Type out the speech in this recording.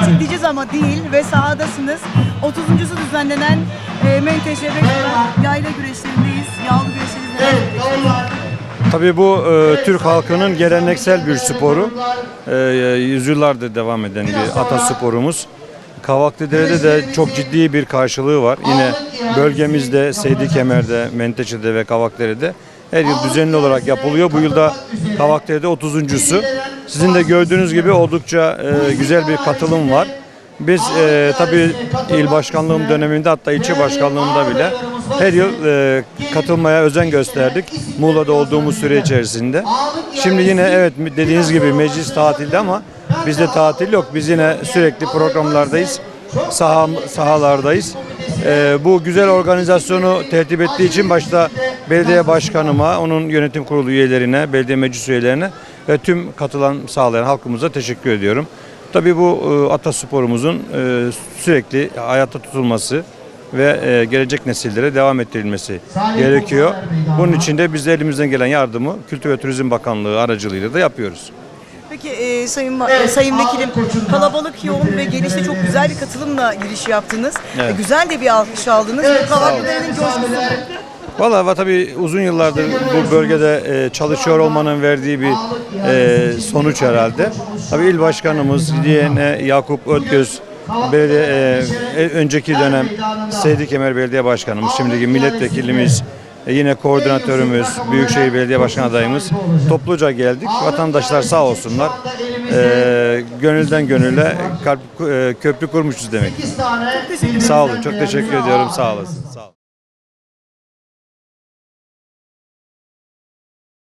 değil diyeceğiz ama değil ve sahadasınız. 30.sü düzenlenen e, Menteşe ve yayla güreşlerindeyiz. Yağlı güreşlerindeyiz. Tabii bu e, Türk halkının geleneksel bir sporu. E, yüzyıllardır devam eden bir atasporumuz. Kavaklıdere'de de çok ciddi bir karşılığı var. Yine bölgemizde, Seydi Kemer'de, Menteşe'de ve Kavaklıdere'de her yıl düzenli olarak yapılıyor. Bu yılda Kavaklıdere'de 30.sü. Sizin de gördüğünüz gibi oldukça e, güzel bir katılım var. Biz e, tabii il başkanlığım döneminde hatta ilçe başkanlığımda bile her yıl e, katılmaya özen gösterdik. Muğla'da olduğumuz süre içerisinde. Şimdi yine evet dediğiniz gibi meclis tatilde ama bizde tatil yok. Biz yine sürekli programlardayız. Saha, sahalardayız. E, bu güzel organizasyonu tertip ettiği için başta belediye başkanıma, onun yönetim kurulu üyelerine, belediye meclis üyelerine ve tüm katılan sağlayan halkımıza teşekkür ediyorum. Tabii bu e, atasporumuzun e, sürekli hayata tutulması ve e, gelecek nesillere devam ettirilmesi gerekiyor. Bunun için de biz de elimizden gelen yardımı Kültür ve Turizm Bakanlığı aracılığıyla da yapıyoruz. Peki e, Sayın Va- e, Sayın Vekilim kalabalık, yoğun ve genişte çok güzel bir katılımla giriş yaptınız. Evet. E, güzel de bir alkış aldınız. Bu Kavaklıdere'nin coşkusu. Valla tabii uzun yıllardır bu bölgede e, çalışıyor olmanın verdiği bir e, sonuç herhalde. Tabii il başkanımız diyene Yakup Ötgöz, belediye, e, önceki dönem Seydi Kemer Belediye Başkanımız, şimdiki milletvekilimiz, yine koordinatörümüz, Büyükşehir Belediye Başkan adayımız topluca geldik. Vatandaşlar sağ olsunlar. E, gönülden gönüle kalp, e, köprü kurmuşuz demek. Sağ olun, çok teşekkür ediyorum. Sağ olasın. Sağ olun.